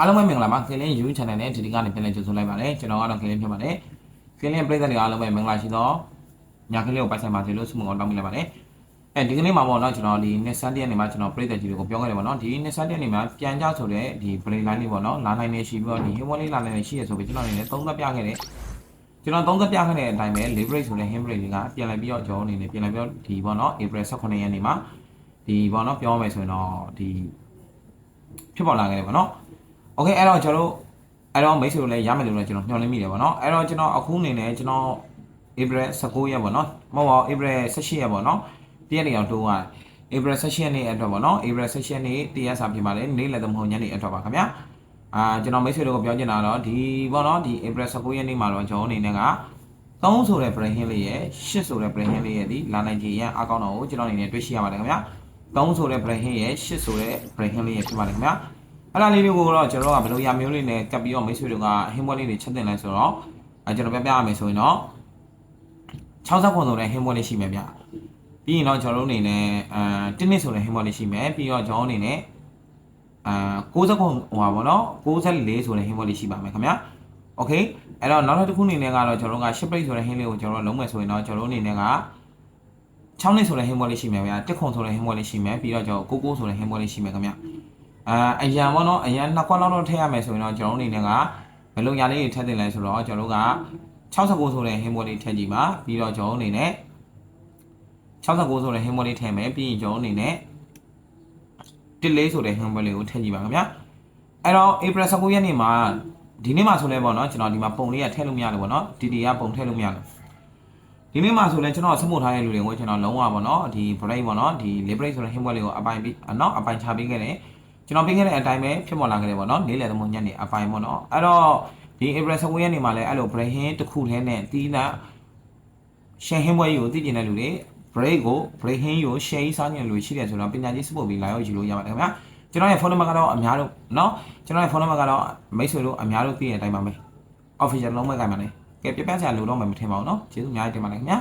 အားလုံးပဲမင်္ဂလာပါကလင်း YouTube channel နဲ့ဒီဒီကနေပြန်လည်ကြိုဆိုလိုက်ပါတယ်ကျွန်တော်ကတော့ကလင်းဖြစ်ပါတယ်ကလင်းပရိသတ်တွေအားလုံးပဲမင်္ဂလာရှိသောညကလေးကိုပိုက်ဆိုင်ပါစေလို့ဆုမွန်ကောင်းတောင်းပေးလိုက်ပါတယ်အဲဒီကနေ့မှာပေါ့နော်ကျွန်တော်ဒီနှစ်ဆန်းတရက်နေမှာကျွန်တော်ပရိသတ်ကြီးတွေကိုပြောခဲ့တယ်ပေါ့နော်ဒီနှစ်ဆန်းတရက်နေမှာပြန်ကြဆိုတဲ့ဒီ play line လေးပေါ့နော်လာနိုင်နေရှိပြီးတော့ဒီ him လေးလာနိုင်နေရှိရဆိုပြီးကျွန်တော်အနေနဲ့သုံးသပ်ပြခဲ့တယ်ကျွန်တော်သုံးသပ်ပြခဲ့တဲ့အတိုင်းပဲ leverage ဆိုတဲ့ him break တွေကပြန်လည်ပြီးတော့ကျွန်တော်အနေနဲ့ပြန်လည်ပြီးတော့ဒီပေါ့နော် April 18ရက်နေ့မှာဒီပေါ့နော်ပြောမယ်ဆိုရင်တော့ဒီဖြစ်ပေါ်လာခဲ့တယ်ပေါ့နော် โอเคအဲ့တော့ကျွန်တော်တို့အဲ့တော့မိတ်ဆွေတို့လည်းရမယ်လို့လည်းကျွန်တော်ညှော်လင့်မိတယ်ပေါ့နော်အဲ့တော့ကျွန်တော်အခုအနေနဲ့ကျွန်တော် April 19ရက်ပေါ့နော်မဟုတ်ပါဘူး April 18ရက်ပေါ့နော်တရက်နေအောင်တိုးသွားတယ် April 18ရက်နေ့အတွက်ပေါ့နော် April 18ရက်နေ့တရက်စာပြင်ပါတယ်နေ့လည်းတော့မဟုတ်ညနေအတွက်ပါခင်ဗျာအာကျွန်တော်မိတ်ဆွေတို့ကိုပြောချင်တာတော့ဒီပေါ့နော်ဒီ April 19ရက်နေ့မှာတော့ကျွန်တော်အနေနဲ့က3ဆိုတဲ့ brain hit လေးရဲ့8ဆိုတဲ့ brain hit လေးရဲ့ဒီလာနိုင်ခြင်းရန်အကောင့်တော်ကိုကျွန်တော်အနေနဲ့တွေ့ရှိရပါတယ်ခင်ဗျာ3ဆိုတဲ့ brain hit ရဲ့8ဆိုတဲ့ brain hit လေးရဲ့ဖြစ်ပါတယ်ခင်ဗျာ အဲ့ဒါလေးတွေကိုတော့ကျွန်တော်တို့ကဘယ်လိုရမျိုးလေးနဲ့ကပ်ပြီးတော့မိတ်ဆွေတို့ကဟင်းပွဲလေးတွေချက်တင်လိုက်ဆိုတော့အဲကျွန်တော်ပြပြရမယ်ဆိုရင်တော့60ခွန်ဆိုတဲ့ဟင်းပွဲလေးရှိမယ်ဗျပြီးရင်တော့ကျွန်တော်တို့အနေနဲ့အဲတင်းနစ်ဆိုတဲ့ဟင်းပွဲလေးရှိမယ်ပြီးတော့ကျွန်တော်အနေနဲ့အဲ60ခွန်ဟိုပါဗောနော်64ဆိုတဲ့ဟင်းပွဲလေးရှိပါမယ်ခင်ဗျာโอเคအဲ့တော့နောက်တစ်ခုအနေနဲ့ကတော့ကျွန်တော်တို့က ship rate ဆိုတဲ့ဟင်းလေးကိုကျွန်တော်တို့လုံးမယ်ဆိုရင်တော့ကျွန်တော်တို့အနေနဲ့က6နှစ်ဆိုတဲ့ဟင်းပွဲလေးရှိမယ်ဗျာတစ်ခွန်ဆိုတဲ့ဟင်းပွဲလေးရှိမယ်ပြီးတော့ကျွန်တော်99ဆိုတဲ့ဟင်းပွဲလေးရှိမယ်ခင်ဗျာ အာအရန်ပေါ့နော်အရန်နှစ်ခွက်လောက်တော့ထည့်ရမယ်ဆိုရင်တော့ကျွန်တော်တို့အနေနဲ့ကဘယ်လိုညာလေးတွေထည့်တင်လဲဆိုတော့ကျွန်တော်တို့က69ဆိုတဲ့ဟင်းပွဲလေးထည့်ကြည့်ပါပြီးတော့ကျွန်တော်တို့အနေနဲ့69ဆိုတဲ့ဟင်းပွဲလေးထည့်မယ်ပြီးရင်ကျွန်တော်တို့အနေနဲ့တစ်လေးဆိုတဲ့ဟင်းပွဲလေးကိုထည့်ကြည့်ပါခင်ဗျာအဲ့တော့ April 19ရက်နေ့မှာဒီနေ့မှာဆိုလဲပေါ့နော်ကျွန်တော်ဒီမှာပုံလေးကထည့်လို့မရလို့ပေါ့နော်ဒီဒီကပုံထည့်လို့မရလို့ဒီနေ့မှာဆိုလဲကျွန်တော်စမှုထားတဲ့လူတွေကိုကျွန်တော်လုံးဝပေါ့နော်ဒီ break ပေါ့နော်ဒီ liberate ဆိုတဲ့ဟင်းပွဲလေးကိုအပိုင်ပြီးနော်အပိုင်ချပေးခဲ့တယ် ကျွန်တော်ပြင်ခဲ့တဲ့အတိုင်းပဲဖြစ်ပေါ်လာခဲ့တယ်ပေါ့နော်နေ့လယ်သမုံညနေအပိုင်းပေါ့နော်အဲ့တော့ဒီ April 19ရက်နေ့မှာလည်းအဲ့လို break in တစ်ခုတည်းနဲ့တီးနာရှယ်ဟင်းပွဲကြီးကိုသိကျင်တဲ့လူတွေ break ကို break in ကို share စားနေလူရှိတယ်ဆိုတော့ပညာကြီးစပို့ပြီးလာရောက်ယူလို့ရပါတယ်ခင်ဗျာကျွန်တော်ရဲ့ဖုန်းနံပါတ်ကတော့အများတို့เนาะကျွန်တော်ရဲ့ဖုန်းနံပါတ်ကတော့မိတ်ဆွေတို့အများတို့သိတဲ့အတိုင်းပါပဲ official လုံးဝကြိုင်ပါလေကဲပြပြချာလို့တော့မထင်ပါဘူးเนาะကျေးဇူးအများကြီးတင်ပါတယ်ခင်ဗျာ